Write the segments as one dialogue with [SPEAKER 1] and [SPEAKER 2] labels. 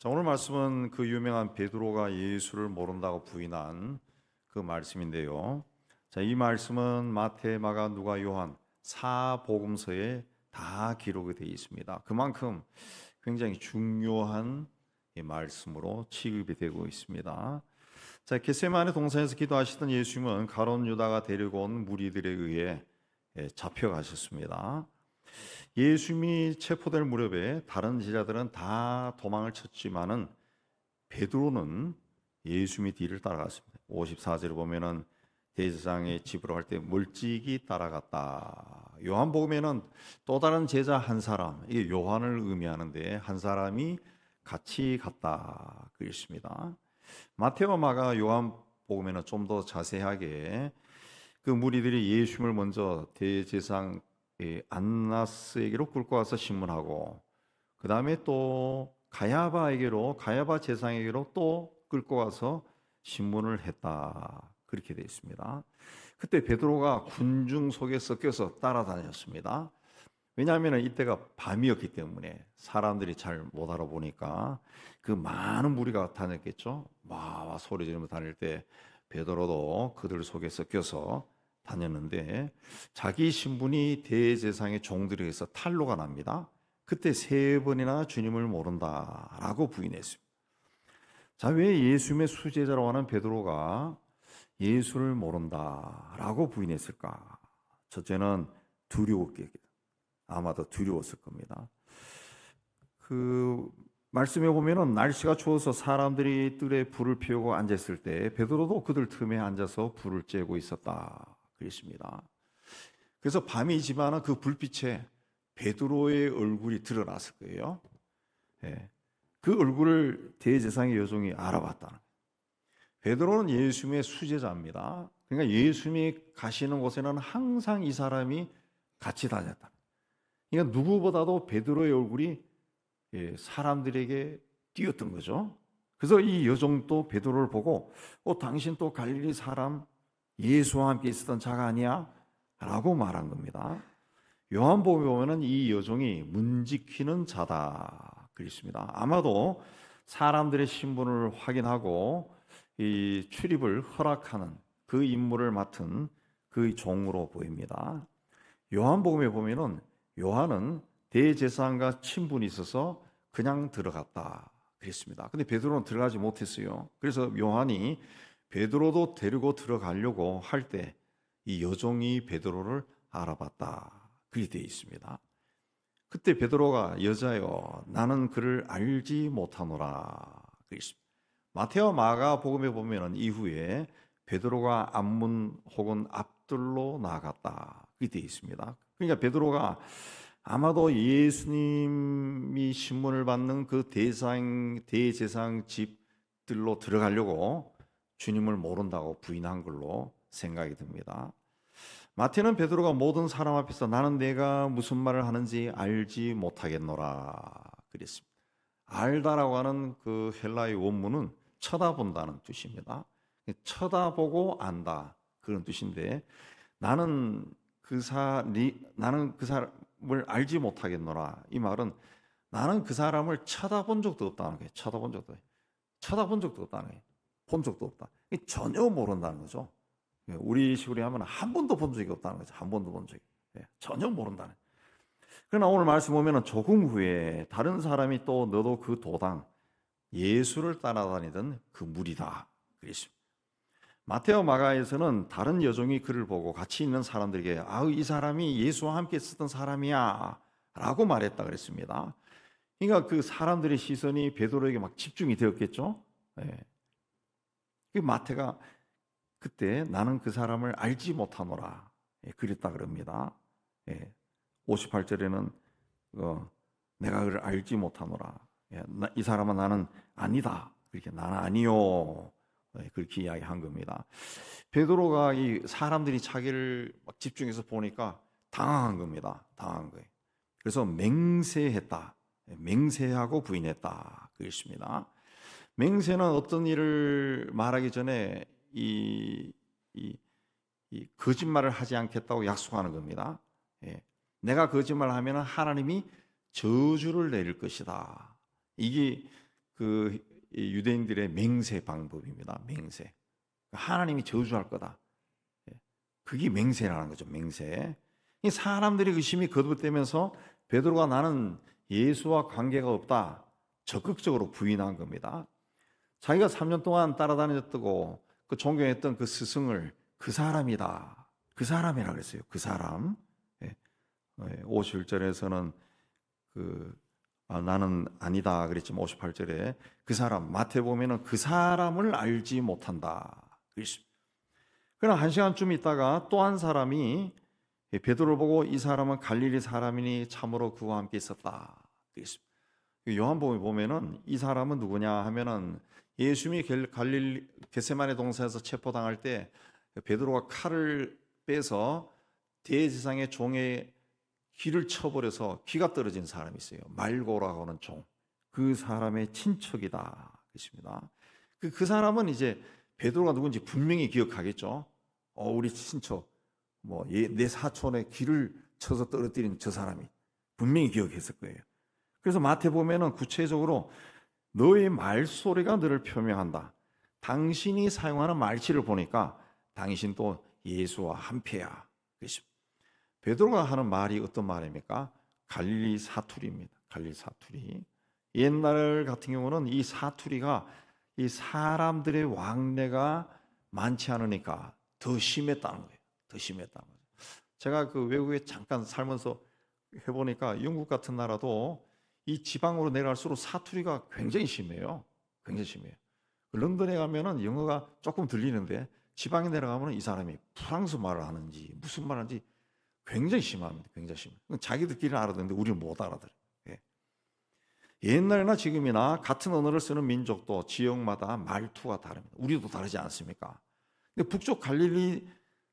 [SPEAKER 1] 자, 오늘 말씀은 그 유명한 베드로가 예수를 모른다고 부인한 그 말씀인데요. 자, 이 말씀은 마태, 마가, 누가, 요한 사복음서에 다 기록이 되어 있습니다. 그만큼 굉장히 중요한 이 말씀으로 취급이 되고 있습니다. 자, 게세마네 동산에서 기도하시던 예수님은 가론 유다가 데리고 온 무리들에 의해 예, 잡혀가셨습니다. 예수님이 체포될 무렵에 다른 제자들은 다 도망을 쳤지만은 베드로는 예수님이 뒤를 따라갔습니다. 54절을 보면은 대제사장의 집으로 갈때 멀찍이 따라갔다. 요한복음에는 또 다른 제자 한 사람, 이게 요한을 의미하는데 한 사람이 같이 갔다 그랬습니다. 마테오 마가 요한복음에는 좀 더 자세하게 그 무리들이 예수님을 먼저 대제상 안나스에게로 끌고 와서 신문하고 그 다음에 또 가야바에게로 가야바 제상에게로 또 끌고 와서 신문을 했다 그렇게 되어 있습니다. 그때 베드로가 군중 속에 섞여서 따라다녔습니다. 왜냐하면 이때가 밤이었기 때문에 사람들이 잘 못 알아보니까 그 많은 무리가 다녔겠죠. 와 소리 지르며 다닐 때 베드로도 그들 속에 섞여서 다녔는데 자기 신분이 대제상의 종들에 의해서 탄로가 납니다. 그때 세 번이나 주님을 모른다라고 부인했습니다. 자, 왜 예수님의 수제자라고 하는 베드로가 예수를 모른다라고 부인했을까? 첫째는 두려웠겠 아마도 두려웠을 겁니다. 그 말씀에 보면은 날씨가 추워서 사람들이 뜰에 불을 피우고 앉았을 때 베드로도 그들 틈에 앉아서 불을 쬐고 있었다. 그랬습니다. 그래서 밤이지만 그 불빛에 베드로의 얼굴이 드러났을 거예요. 예. 그 얼굴을 대제상의 여종이 알아봤다는 거예요. 베드로는 예수님의 수제자입니다. 그러니까 예수님이 가시는 곳에는 항상 이 사람이 같이 다녔다. 그러니까 누구보다도 베드로의 얼굴이 예, 사람들에게 띄었던 거죠. 그래서 이 여종도 베드로를 보고, 어, 당신 또 갈릴리 사람 예수와 함께 있었던 자가 아니야? 라고 말한 겁니다. 요한복음에 보면은 이 여종이 문지키는 자다 그랬습니다. 아마도 사람들의 신분을 확인하고 이 출입을 허락하는 그 임무를 맡은 그 종으로 보입니다. 요한복음에 보면은 요한은 대제사장과 친분이 있어서 그냥 들어갔다 그랬습니다. 근데 베드로는 들어가지 못했어요. 그래서 요한이 베드로도 데리고 들어가려고 할 때 이 여종이 베드로를 알아봤다. 그리 되어 있습니다. 그때 베드로가 여자여 나는 그를 알지 못하노라. 마테오 마가 복음에 보면은 이후에 베드로가 앞문 혹은 앞들로 나갔다. 그게 되어 있습니다. 그러니까 베드로가 아마도 예수님이 신문을 받는 그 대상 대제상 집들로 들어가려고 주님을 모른다고 부인한 걸로 생각이 듭니다. 마태는 베드로가 모든 사람 앞에서 나는 내가 무슨 말을 하는지 알지 못하겠노라 그랬습니다. 알다라고 하는 그 헬라의 원문은 쳐다본다는 뜻입니다. 쳐다보고 안다 그런 뜻인데 나는 그 사, 나는 그 사람을 알지 못하겠노라 이 말은 나는 그 사람을 쳐다본 적도 없다는 거예요. 쳐다본 적도 쳐다본 적도 없다는 거예요. 본 적도 없다. 전혀 모른다는 거죠. 예, 우리 식으로 하면 한 번도 본 적이 없다는 거죠. 한 번도 본 적이. 예, 전혀 모른다는. 그러나 오늘 말씀 보면 조금 후에 다른 사람이 또 너도 그 도당 예수를 따라다니던 그 무리다. 마테오 마가에서는 다른 여종이 그를 보고 같이 있는 사람들에게 아이 사람이 예수와 함께 있었던 사람이야 라고 말했다 그랬습니다. 그러니까 그 사람들의 시선이 베드로에게 막 집중이 되었겠죠. 예. 그 마태가 그때 나는 그 사람을 알지 못하노라 예, 그랬다 그럽니다. 예, 58절에는 어, 내가 그를 알지 못하노라. 예, 나, 이 사람은 나는 아니다. 그렇게 나는 아니요. 예, 그렇게 이야기한 겁니다. 베드로가 이 사람들이 자기를 막 집중해서 보니까 당황한 겁니다. 당한 거예요. 그래서 맹세했다. 예, 맹세하고 부인했다. 그랬습니다. 맹세는 어떤 일을 말하기 전에 이, 이, 이 거짓말을 하지 않겠다고 약속하는 겁니다. 예. 내가 거짓말을 하면 하나님이 저주를 내릴 것이다. 이게 그이 유대인들의 맹세 방법입니다. 맹세. 하나님이 저주할 거다. 예. 그게 맹세라는 거죠. 맹세. 이 사람들의 의심이 거듭되면서 베드로가 나는 예수와 관계가 없다. 적극적으로 부인한 겁니다. 자기가 3년 동안 따라다녔고 그 존경했던 그 스승을 그 사람이다. 그 사람이라 그랬어요. 그 사람. 예. 51절에서는 그 아, 나는 아니다 그랬지만 58절에 그 사람 마태 보면은 그 사람을 알지 못한다. 그러나 한 시간쯤 있다가 또 한 사람이 베드로를 보고 이 사람은 갈릴리 사람이니 참으로 그와 함께 있었다. 요한복음에 보면은 이 사람은 누구냐 하면은 예수님이 갈릴리 게세마네 동산에서 체포당할 때 베드로가 칼을 빼서 대제사장의 종의 귀를 쳐버려서 귀가 떨어진 사람이 있어요. 말고라고 하는 종. 그 사람의 친척이다. 그렇습니다. 그, 그 사람은 이제 베드로가 누군지 분명히 기억하겠죠. 어, 우리 친척, 뭐, 내 사촌의 귀를 쳐서 떨어뜨린 저 사람이 분명히 기억했을 거예요. 그래서 마태 보면은 구체적으로 너의 말소리가 너를 표명한다. 당신이 사용하는 말치를 보니까 당신 또 예수와 한패야. 베드로가 하는 말이 어떤 말입니까? 갈릴리 사투리입니다. 갈릴리 사투리. 옛날 같은 경우는 이 사투리가 이 사람들의 왕래가 많지 않으니까 더 심했다는 거예요. 더 심했다는 거죠. 제가 그 외국에 잠깐 살면서 해보니까 영국 같은 나라도 이 지방으로 내려갈수록 사투리가 굉장히 심해요. 굉장히 심해요. 런던에 가면은 영어가 조금 들리는데 지방에 내려가면 이 사람이 프랑스 말을 하는지 무슨 말 하는지 굉장히 심합니다. 굉장히 심. 자기들끼리 알아듣는데 우리는 못 알아들어요. 예. 옛날이나 지금이나 같은 언어를 쓰는 민족도 지역마다 말투가 다릅니다. 우리도 다르지 않습니까? 근데 북쪽 갈릴리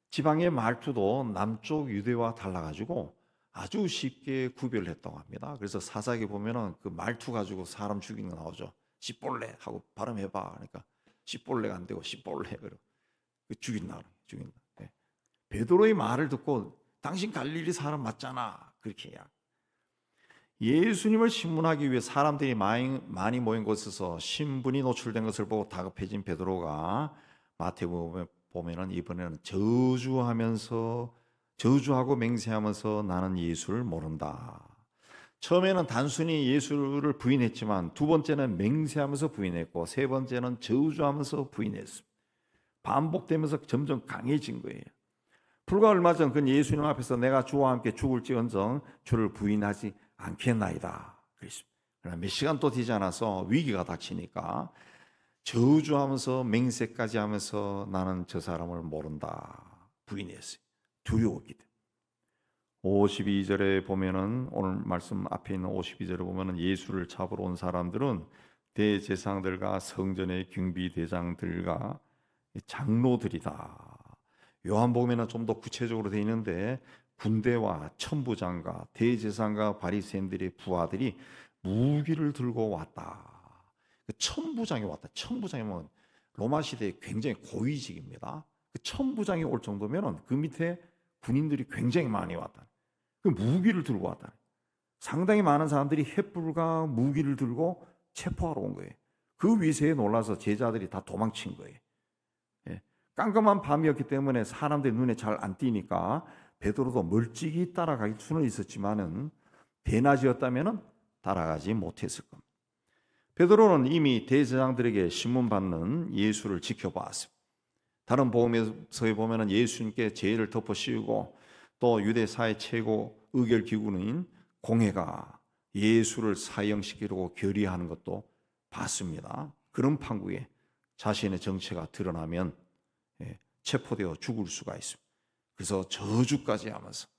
[SPEAKER 1] 지방의 말투도 남쪽 유대와 달라가지고 아주 쉽게 구별했다고 합니다. 그래서 사사기 보면은 그 말투 가지고 사람 죽이는 거 나오죠. 씨볼레 하고 발음해봐. 그러니까 씨볼레가 안 되고 씨볼레 그러고 죽인다. 죽인다. 네. 베드로의 말을 듣고 당신 갈릴리 사람 맞잖아. 그렇게 야. 예수님을 신문하기 위해 사람들이 많이, 많이 모인 곳에서 신분이 노출된 것을 보고 다급해진 베드로가 마태복음에 보면은 이번에는 저주하면서 저주하고 맹세하면서 나는 예수를 모른다. 처음에는 단순히 예수를 부인했지만 두 번째는 맹세하면서 부인했고 세 번째는 저주하면서 부인했습니다. 반복되면서 점점 강해진 거예요. 불과 얼마 전 그는 예수님 앞에서 내가 주와 함께 죽을지언정 주를 부인하지 않겠나이다. 그랬습니다. 몇 시간 또 되지 않아서 위기가 닥치니까 저주하면서 맹세까지 하면서 나는 저 사람을 모른다. 부인했어요. 두려웠기 때문에. 52절에 보면은 오늘 말씀 앞에 있는 52절에 보면은 예수를 잡으러 온 사람들은 대제사장들과 성전의 경비 대장들과 장로들이다. 요한복음에는 좀 더 구체적으로 되어 있는데 군대와 천부장과 대제사장과 바리새인들의 부하들이 무기를 들고 왔다. 그 천부장이 왔다. 천부장이면 로마 시대에 굉장히 고위직입니다. 그 천부장이 올 정도면은 그 밑에 군인들이 굉장히 많이 왔다. 그 무기를 들고 왔다. 상당히 많은 사람들이 횃불과 무기를 들고 체포하러 온 거예요. 그 위세에 놀라서 제자들이 다 도망친 거예요. 깜깜한 밤이었기 때문에 사람들 눈에 잘 안 띄니까 베드로도 멀찍이 따라갈 수는 있었지만은 대낮이었다면은 따라가지 못했을 겁니다. 베드로는 이미 대제장들에게 신문 받는 예수를 지켜봤습니다. 다른 복음서에 보면은 예수님께 죄를 덮어 씌우고 또 유대사의 최고 의결 기구인 공회가 예수를 사형시키려고 결의하는 것도 봤습니다. 그런 판국에 자신의 정체가 드러나면 예, 체포되어 죽을 수가 있습니다. 그래서 저주까지 하면서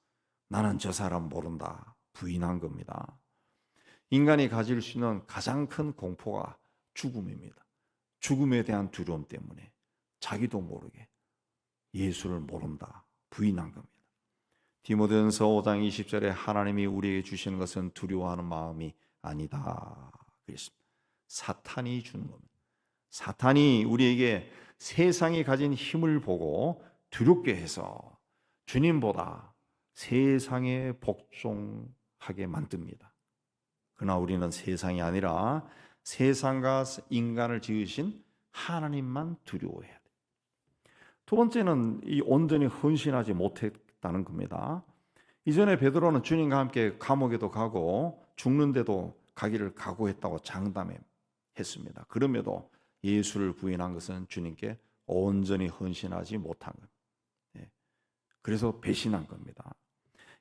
[SPEAKER 1] 나는 저 사람 모른다 부인한 겁니다. 인간이 가질 수 있는 가장 큰 공포가 죽음입니다. 죽음에 대한 두려움 때문에 자기도 모르게 예수를 모른다 부인한 겁니다. 디모데전서 5장 20절에 하나님이 우리에게 주시는 것은 두려워하는 마음이 아니다. 그랬습니다. 사탄이 주는 겁니다. 사탄이 우리에게 세상이 가진 힘을 보고 두렵게 해서 주님보다 세상에 복종하게 만듭니다. 그러나 우리는 세상이 아니라 세상과 인간을 지으신 하나님만 두려워해야 돼. 두 번째는 이 온전히 헌신하지 못했다는 겁니다. 이전에 베드로는 주님과 함께 감옥에도 가고 죽는데도 가기를 각오했다고 장담했습니다. 그럼에도 예수를 부인한 것은 주님께 온전히 헌신하지 못한 겁니다. 예. 그래서 배신한 겁니다.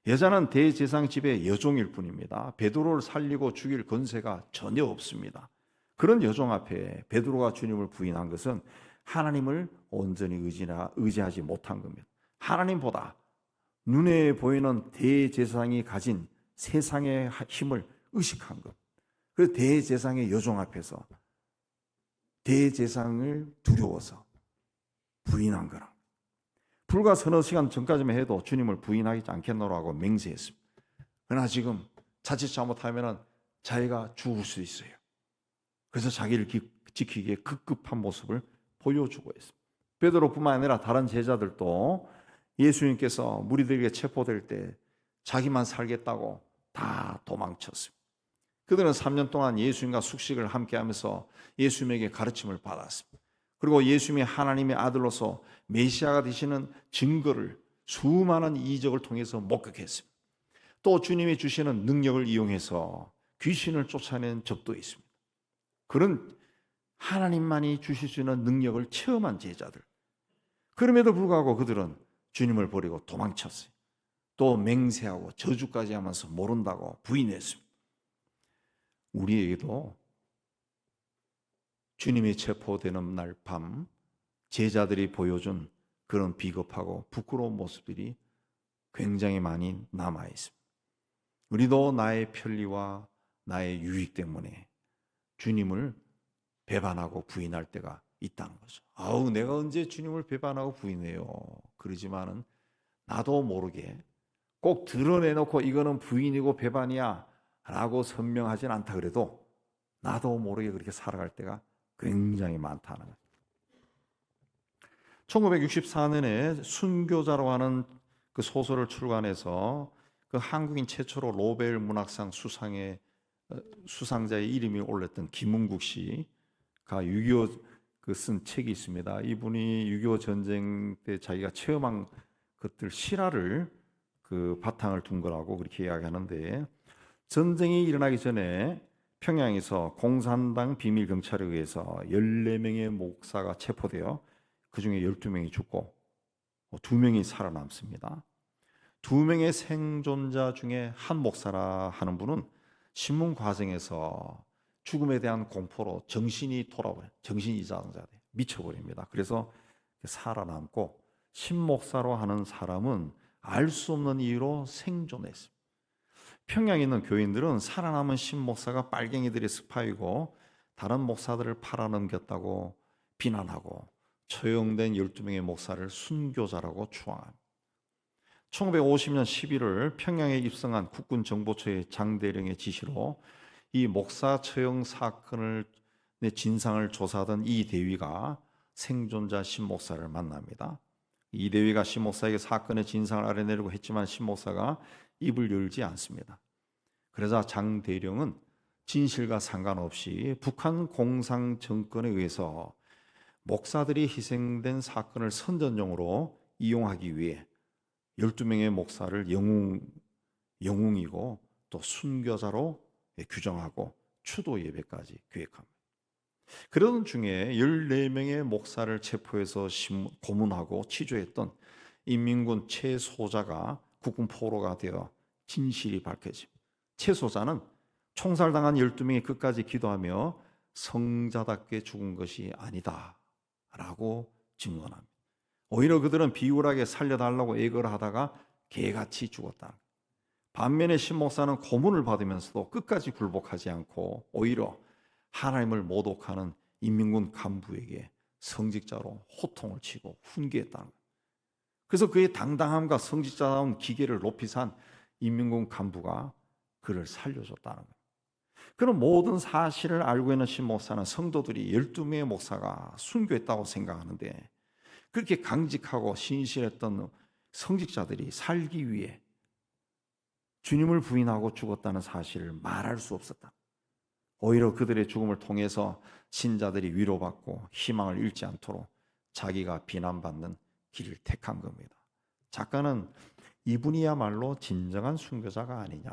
[SPEAKER 1] 여자는 대제상 집의 여종일 뿐입니다. 베드로를 살리고 죽일 권세가 전혀 없습니다. 그런 여종 앞에 베드로가 주님을 부인한 것은 하나님을 온전히 의지나, 의지하지 못한 겁니다. 하나님보다 눈에 보이는 대제사장이 가진 세상의 힘을 의식한 것. 그 대제사장의 여종 앞에서 대제사장을 두려워서 부인한 거라. 불과 서너 시간 전까지만 해도 주님을 부인하지 않겠노라고 맹세했습니다. 그러나 지금 자칫 잘못하면 자기가 죽을 수 있어요. 그래서 자기를 지키기에 급급한 모습을 보여주고 있습니다. 베드로뿐만 아니라 다른 제자들도 예수님께서 무리들에게 체포될 때 자기만 살겠다고 다 도망쳤습니다. 그들은 3년 동안 예수님과 숙식을 함께 하면서 예수님에게 가르침을 받았습니다. 그리고 예수님이 하나님의 아들로서 메시아가 되시는 증거를 수많은 이적을 통해서 목격했습니다. 또 주님이 주시는 능력을 이용해서 귀신을 쫓아낸 적도 있습니다. 그런 하나님만이 주실 수 있는 능력을 체험한 제자들. 그럼에도 불구하고 그들은 주님을 버리고 도망쳤어요. 또 맹세하고 저주까지 하면서 모른다고 부인했습니다. 우리에게도 주님이 체포되는 날 밤 제자들이 보여준 그런 비겁하고 부끄러운 모습들이 굉장히 많이 남아 있습니다. 우리도 나의 편리와 나의 유익 때문에 주님을 배반하고 부인할 때가 있다는 거죠. 아우, 내가 언제 주님을 배반하고 부인해요. 그러지만은 나도 모르게 꼭 드러내놓고 이거는 부인이고 배반이야 라고 선명하진 않다 그래도 나도 모르게 그렇게 살아갈 때가 굉장히 많다는 거죠. 1964년에 순교자로 하는 그 소설을 출간해서 그 한국인 최초로 노벨 문학상 수상의 어, 수상자의 이름이 올렸던 김은국 씨가 6.25 그 쓴 책이 있습니다. 이분이 6.25 전쟁 때 자기가 체험한 것들 실화를 그 바탕을 둔 거라고 그렇게 이야기하는데 전쟁이 일어나기 전에 평양에서 공산당 비밀 경찰에 의해서 14명의 목사가 체포되어 그 중에 12명이 죽고 2명이 살아남습니다. 두 명의 생존자 중에 한 목사라 하는 분은 신문 과정에서 죽음에 대한 공포로 정신이 돌아버려 정신이 이상자 미쳐버립니다. 그래서 살아남고 신목사로 하는 사람은 알 수 없는 이유로 생존했습니다. 평양에 있는 교인들은 살아남은 신목사가 빨갱이들의 스파이고 다른 목사들을 팔아넘겼다고 비난하고 처형된 12명의 목사를 순교자라고 추앙합니다. 1950년 11월 평양에 입성한 국군 정보처의 장대령의 지시로 이 목사 처형 사건을 진상을 조사하던 이 대위가 생존자 신 목사를 만납니다. 이 대위가 신 목사에게 사건의 진상을 알아내려고 했지만 신 목사가 입을 열지 않습니다. 그러자 장 대령은 진실과 상관없이 북한 공상 정권에 의해서 목사들이 희생된 사건을 선전용으로 이용하기 위해 12명의 목사를 영웅, 영웅이고 또 순교자로 규정하고 추도 예배까지 계획합니다. 그러던 중에 14명의 목사를 체포해서 고문하고 치조했던 인민군 최소자가 국군 포로가 되어 진실이 밝혀집니다. 최소자는 총살당한 12명이 끝까지 기도하며 성자답게 죽은 것이 아니다 라고 증언합니다. 오히려 그들은 비굴하게 살려달라고 애걸 하다가 개같이 죽었다. 반면에 신목사는 고문을 받으면서도 끝까지 굴복하지 않고 오히려 하나님을 모독하는 인민군 간부에게 성직자로 호통을 치고 훈계했다는 거예요. 그래서 그의 당당함과 성직자다운 기계를 높이 산 인민군 간부가 그를 살려줬다는 거예요. 그런 모든 사실을 알고 있는 신목사는 성도들이 12명의 목사가 순교했다고 생각하는데 그렇게 강직하고 신실했던 성직자들이 살기 위해 주님을 부인하고 죽었다는 사실을 말할 수 없었다. 오히려 그들의 죽음을 통해서 신자들이 위로받고 희망을 잃지 않도록 자기가 비난받는 길을 택한 겁니다. 작가는 이분이야말로 진정한 순교자가 아니냐.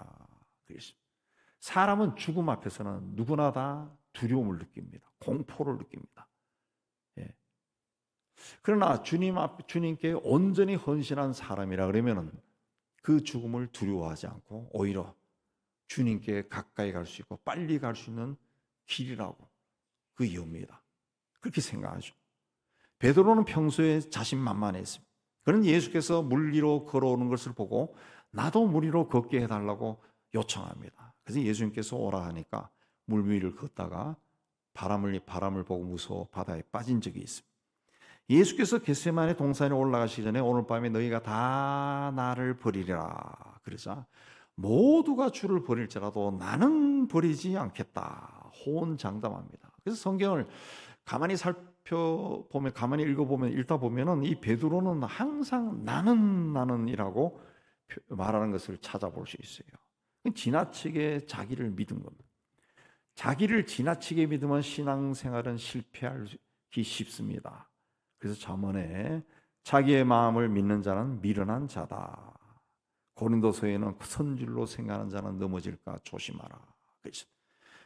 [SPEAKER 1] 사람은 죽음 앞에서는 누구나 다 두려움을 느낍니다. 공포를 느낍니다. 예. 그러나 주님 앞 주님께 온전히 헌신한 사람이라 그러면은 그 죽음을 두려워하지 않고 오히려 주님께 가까이 갈 수 있고 빨리 갈 수 있는 길이라고 그 이유입니다. 그렇게 생각하죠. 베드로는 평소에 자신만만했습니다. 그는 예수께서 물 위로 걸어오는 것을 보고 나도 물 위로 걷게 해달라고 요청합니다. 그래서 예수님께서 오라 하니까 물 위를 걷다가 바람을 바람을 보고 무서워 바다에 빠진 적이 있습니다. 예수께서 겟세마네 동산에 올라가시기 전에 오늘 밤에 너희가 다 나를 버리리라 그러자 모두가 주를 버릴지라도 나는 버리지 않겠다 호언장담합니다. 그래서 성경을 가만히 살펴보면 가만히 읽어보면 읽다 보면은 이 베드로는 항상 나는 나는이라고 말하는 것을 찾아볼 수 있어요. 지나치게 자기를 믿은 겁니다. 자기를 지나치게 믿으면 신앙생활은 실패하기 쉽습니다. 그래서 잠언에 자기의 마음을 믿는 자는 미련한 자다. 고린도서에는 선줄로 생각하는 자는 넘어질까 조심하라. 그렇죠.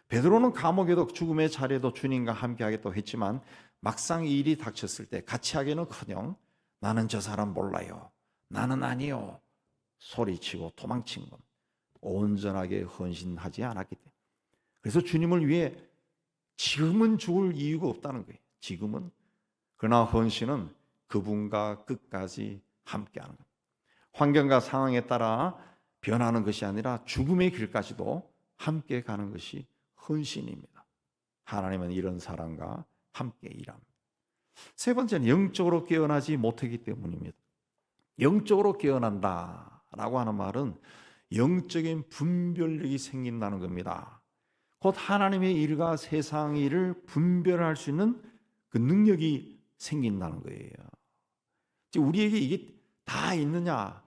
[SPEAKER 1] 베드로는 감옥에도 죽음의 자리에도 주님과 함께 하겠다고 했지만 막상 이 일이 닥쳤을 때 같이 하기는커녕 나는 저 사람 몰라요. 나는 아니요. 소리치고 도망친 것. 온전하게 헌신하지 않았기 때문에. 그래서 주님을 위해 지금은 죽을 이유가 없다는 거예요. 지금은. 그러나 헌신은 그분과 끝까지 함께하는 겁니다. 환경과 상황에 따라 변하는 것이 아니라 죽음의 길까지도 함께 가는 것이 헌신입니다. 하나님은 이런 사람과 함께 일합니다. 세 번째는 영적으로 깨어나지 못하기 때문입니다. 영적으로 깨어난다 라고 하는 말은 영적인 분별력이 생긴다는 겁니다. 곧 하나님의 일과 세상 일을 분별할 수 있는 그 능력이 생긴다는 거예요. 우리에게 이게 다 있느냐?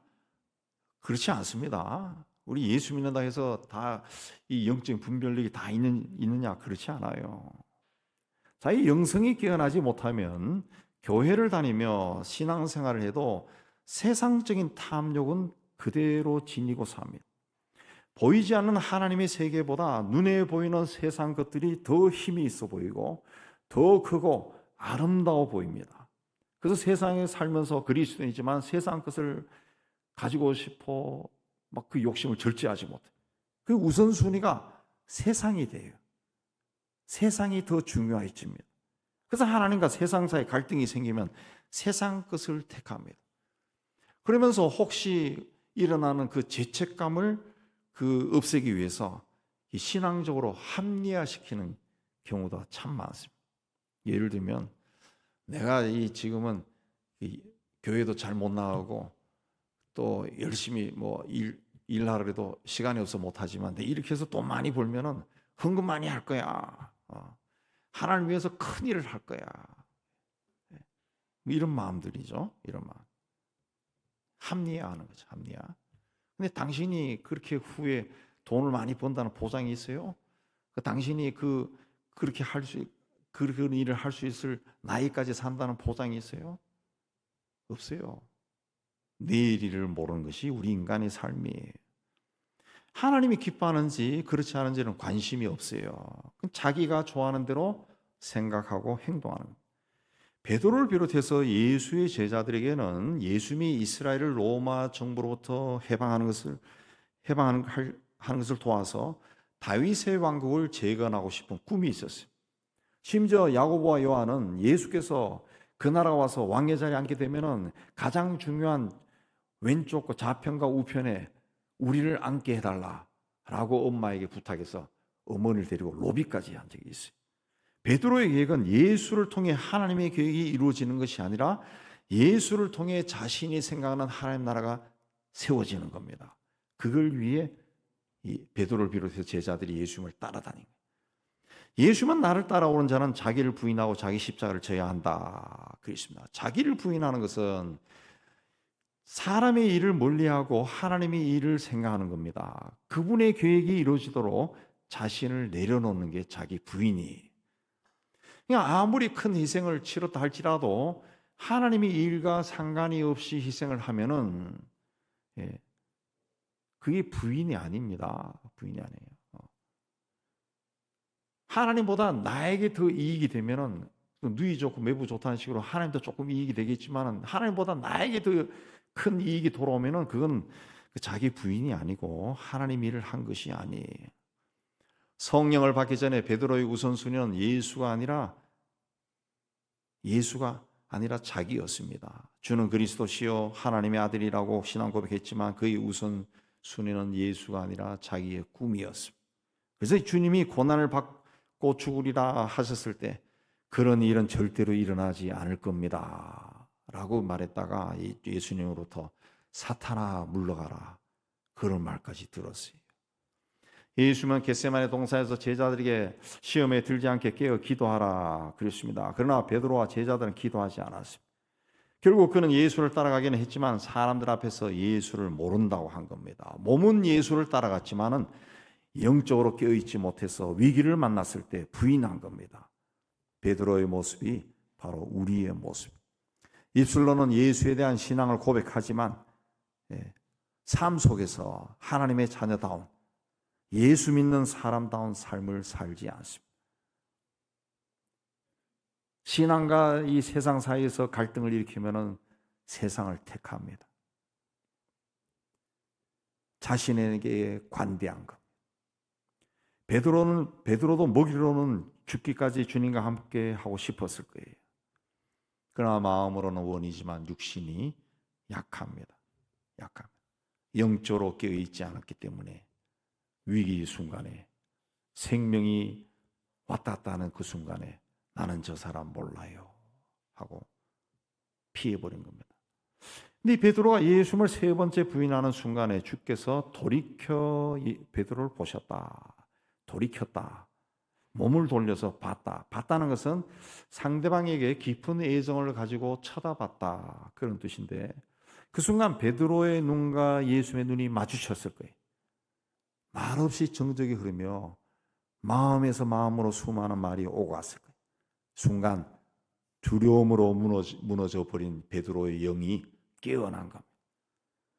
[SPEAKER 1] 그렇지 않습니다. 우리 예수 믿는다 해서 다 이 영적 분별력이 다 있는, 있느냐? 그렇지 않아요. 자, 이 영성이 깨어나지 못하면 교회를 다니며 신앙생활을 해도 세상적인 탐욕은 그대로 지니고 삽니다. 보이지 않는 하나님의 세계보다 눈에 보이는 세상 것들이 더 힘이 있어 보이고 더 크고 아름다워 보입니다. 그래서 세상에 살면서 그리스도이지만 세상 것을 가지고 싶어 막 그 욕심을 절제하지 못해. 그 우선순위가 세상이 돼요. 세상이 더 중요해집니다. 그래서 하나님과 세상 사이 갈등이 생기면 세상 것을 택합니다. 그러면서 혹시 일어나는 그 죄책감을 그 없애기 위해서 신앙적으로 합리화시키는 경우도 참 많습니다. 예를 들면 내가 이 지금은 이 교회도 잘 못 나가고 또 열심히 뭐 일, 일하려 해도 시간이 없어 못하지만 이렇게 해서 돈 많이 벌면은 헌금 많이 할 거야. 어. 하나님 위해서 큰 일을 할 거야. 예. 뭐 이런 마음들이죠. 이런 마음. 합리화하는 거죠. 합리화. 근데 당신이 그렇게 후에 돈을 많이 번다는 보장이 있어요? 그 당신이 그 그렇게 할 수 그런 일을 할 수 있을 나이까지 산다는 보장이 있어요? 없어요. 내일 일을 모르는 것이 우리 인간의 삶이에요. 하나님이 기뻐하는지 그렇지 않은지는 관심이 없어요. 자기가 좋아하는 대로 생각하고 행동하는 베드로를 비롯해서 예수의 제자들에게는 예수님이 이스라엘을 로마 정부로부터 해방하는 것을 해방하는 하는 것을 도와서 다윗의 왕국을 재건하고 싶은 꿈이 있었어요. 심지어 야고보와 요한은 예수께서 그 나라가 와서 왕의 자리에 앉게 되면은 가장 중요한 왼쪽과 좌편과 우편에 우리를 앉게 해달라라고 엄마에게 부탁해서 어머니를 데리고 로비까지 한 적이 있어요. 베드로의 계획은 예수를 통해 하나님의 계획이 이루어지는 것이 아니라 예수를 통해 자신이 생각하는 하나님 나라가 세워지는 겁니다. 그걸 위해 이 베드로를 비롯해서 제자들이 예수님을 따라다닌 거예요. 예수만 나를 따라오는 자는 자기를 부인하고 자기 십자가를 져야 한다. 그렇습니다. 자기를 부인하는 것은 사람의 일을 멀리하고 하나님의 일을 생각하는 겁니다. 그분의 계획이 이루어지도록 자신을 내려놓는 게 자기 부인이. 그냥 아무리 큰 희생을 치렀다 할지라도 하나님이 일과 상관이 없이 희생을 하면은 예, 그게 부인이 아닙니다. 부인이 아니에요. 어. 하나님보다 나에게 더 이익이 되면은 누이 좋고 매부 좋다는 식으로 하나님도 조금 이익이 되겠지만은 하나님보다 나에게 더 큰 이익이 돌아오면은 그건 그 자기 부인이 아니고 하나님 일을 한 것이 아니에요. 성령을 받기 전에 베드로의 우선순위는 예수가 아니라 예수가 아니라 자기였습니다. 주는 그리스도시요 하나님의 아들이라고 신앙 고백했지만 그의 우선 순위는 예수가 아니라 자기의 꿈이었습니다. 그래서 주님이 고난을 받 고 죽으리라 하셨을 때 그런 일은 절대로 일어나지 않을 겁니다. 라고 말했다가 예수님으로부터 사탄아 물러가라. 그런 말까지 들었어요. 예수님은 겟세마네 동산에서 제자들에게 시험에 들지 않게 깨어 기도하라 그랬습니다. 그러나 베드로와 제자들은 기도하지 않았습니다. 결국 그는 예수를 따라가기는 했지만 사람들 앞에서 예수를 모른다고 한 겁니다. 몸은 예수를 따라갔지만은 영적으로 깨어 있지 못해서 위기를 만났을 때 부인한 겁니다. 베드로의 모습이 바로 우리의 모습. 입술로는 예수에 대한 신앙을 고백하지만 예, 삶 속에서 하나님의 자녀다운 예수 믿는 사람다운 삶을 살지 않습니다. 신앙과 이 세상 사이에서 갈등을 일으키면 세상을 택합니다. 자신에게 관대한 것. 베드로는 베드로도 먹이로는 죽기까지 주님과 함께 하고 싶었을 거예요. 그러나 마음으로는 원이지만 육신이 약합니다. 약합니다. 영적으로 깨어 있지 않았기 때문에 위기 순간에 생명이 왔다 갔다 하는 그 순간에 나는 저 사람 몰라요 하고 피해버린 겁니다. 근데 베드로가 예수님을 세 번째 부인하는 순간에 주께서 돌이켜 베드로를 보셨다. 돌이켰다. 몸을 돌려서 봤다. 봤다는 것은 상대방에게 깊은 애정을 가지고 쳐다봤다. 그런 뜻인데 그 순간 베드로의 눈과 예수의 눈이 마주쳤을 거예요. 말없이 정적이 흐르며 마음에서 마음으로 수많은 말이 오고 왔을 거예요. 순간 두려움으로 무너져, 무너져 버린 베드로의 영이 깨어난 겁니다.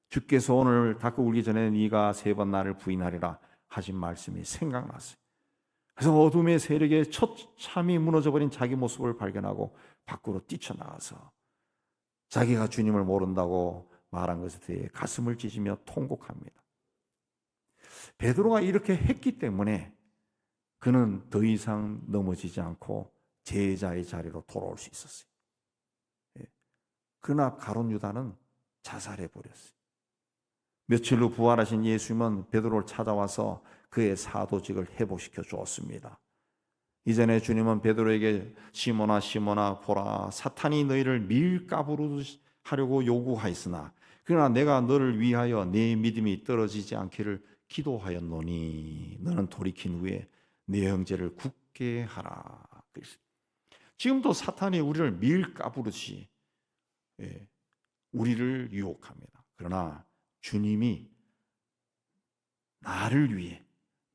[SPEAKER 1] 주께서 오늘 닫고 울기 전에 네가 세 번 나를 부인하리라 하신 말씀이 생각났어요. 그래서 어둠의 세력에 처참히 무너져버린 자기 모습을 발견하고 밖으로 뛰쳐나가서 자기가 주님을 모른다고 말한 것에 대해 가슴을 찢으며 통곡합니다. 베드로가 이렇게 했기 때문에 그는 더 이상 넘어지지 않고 제자의 자리로 돌아올 수 있었어요. 예. 그러나 가론 유다는 자살해 버렸어요. 며칠 후 부활하신 예수님은 베드로를 찾아와서 그의 사도직을 회복시켜 주었습니다. 이전에 주님은 베드로에게 시모나 시모나 보라 사탄이 너희를 밀가부로 하려고 요구하였으나 그러나 내가 너를 위하여 내 믿음이 떨어지지 않기를 기도하였노니 너는 돌이킨 후에 내 형제를 굳게 하라. 지금도 사탄이 우리를 밀가부르지 예, 우리를 유혹합니다. 그러나 주님이 나를 위해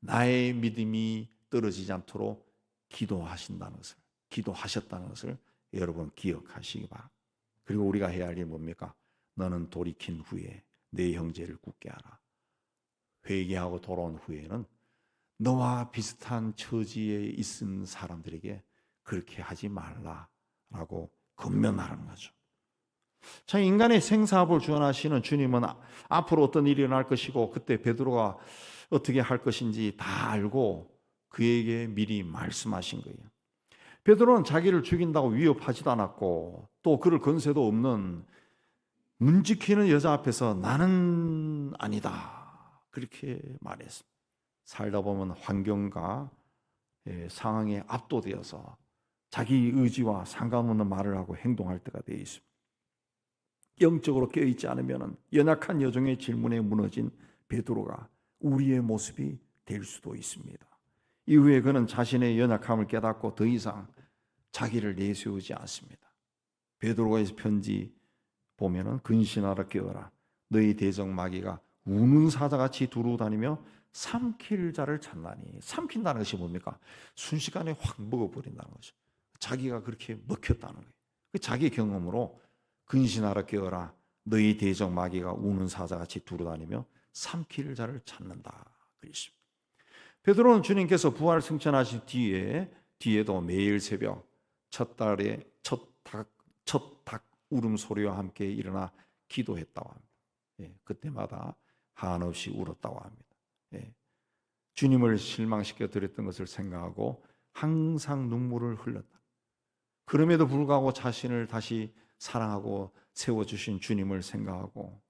[SPEAKER 1] 나의 믿음이 떨어지지 않도록 기도하신다는 것을 기도하셨다는 것을 여러분 기억하시기 바랍니다. 그리고 우리가 해야 할 일이 뭡니까? 너는 돌이킨 후에 내 형제를 굳게 하라. 회개하고 돌아온 후에는 너와 비슷한 처지에 있은 사람들에게 그렇게 하지 말라라고 건면하는 거죠. 자, 인간의 생사합을 주관하시는 주님은 앞으로 어떤 일이 일어날 것이고 그때 베드로가 어떻게 할 것인지 다 알고 그에게 미리 말씀하신 거예요. 베드로는 자기를 죽인다고 위협하지도 않았고 또 그를 건세도 없는 문지키는 여자 앞에서 나는 아니다. 그렇게 말했습니다. 살다 보면 환경과 예, 상황에 압도되어서 자기 의지와 상관없는 말을 하고 행동할 때가 되어 있습니다. 영적으로 깨어있지 않으면 연약한 여종의 질문에 무너진 베드로가 우리의 모습이 될 수도 있습니다. 이후에 그는 자신의 연약함을 깨닫고 더 이상 자기를 내세우지 않습니다. 베드로가의 편지 보면은 근신하라 깨어라 너희 대적 마귀가 우는 사자같이 두루 다니며 삼킬 자를 찾나니 삼킨다는 것이 뭡니까? 순식간에 확 먹어버린다는 거죠. 자기가 그렇게 먹혔다는 거예요. 그 자기 경험으로 근신하라 깨어라 너희 대적 마귀가 우는 사자같이 두루다니며 삼킬 자를 찾는다. 그랬습니다. 베드로는 주님께서 부활 승천하신 뒤에 뒤에도 매일 새벽 첫 달에 첫닭 첫닭 울음 소리와 함께 일어나 기도했다고 합니다. 예, 그때마다 한없이 울었다고 합니다. 예, 주님을 실망시켜 드렸던 것을 생각하고 항상 눈물을 흘렸다. 그럼에도 불구하고 자신을 다시 사랑하고 세워 주신 주님을 생각하고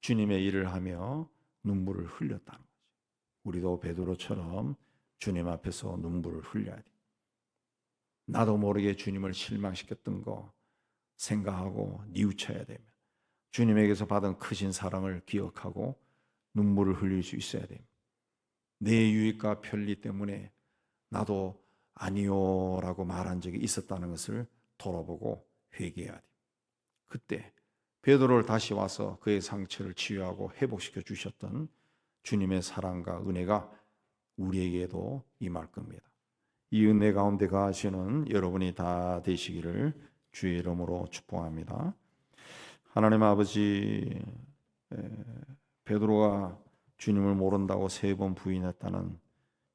[SPEAKER 1] 주님의 일을 하며 눈물을 흘렸다는 거죠. 우리도 베드로처럼 주님 앞에서 눈물을 흘려야 돼. 나도 모르게 주님을 실망시켰던 거 생각하고 뉘우쳐야 되며 주님에게서 받은 크신 사랑을 기억하고 눈물을 흘릴 수 있어야 됩니다. 내 유익과 편리 때문에 나도 아니요라고 말한 적이 있었다는 것을 돌아보고 회개해야 됩니다. 그때 베드로를 다시 와서 그의 상처를 치유하고 회복시켜 주셨던 주님의 사랑과 은혜가 우리에게도 임할 겁니다. 이 은혜 가운데 가시는 여러분이 다 되시기를 주의 이름으로 축복합니다. 하나님 아버지 베드로가 주님을 모른다고 세 번 부인했다는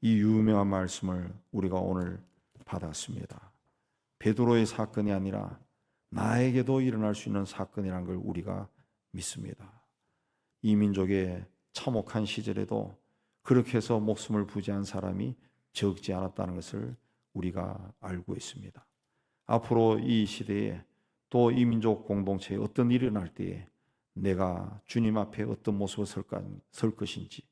[SPEAKER 1] 이 유명한 말씀을 우리가 오늘 받았습니다. 베드로의 사건이 아니라 나에게도 일어날 수 있는 사건이란 걸 우리가 믿습니다. 이 민족의 참혹한 시절에도 그렇게 해서 목숨을 부지한 사람이 적지 않았다는 것을 우리가 알고 있습니다. 앞으로 이 시대에 또 이 민족 공동체에 어떤 일이 일어날 때에 내가 주님 앞에 어떤 모습을 설 것인지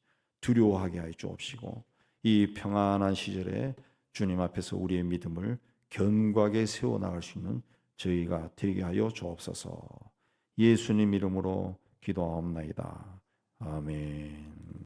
[SPEAKER 1] 두려워하게 하여 주옵시고 이 평안한 시절에 주님 앞에서 우리의 믿음을 견고하게 세워 나갈 수 있는 저희가 되게 하여 주옵소서. 예수님 이름으로 기도하옵나이다. 아멘.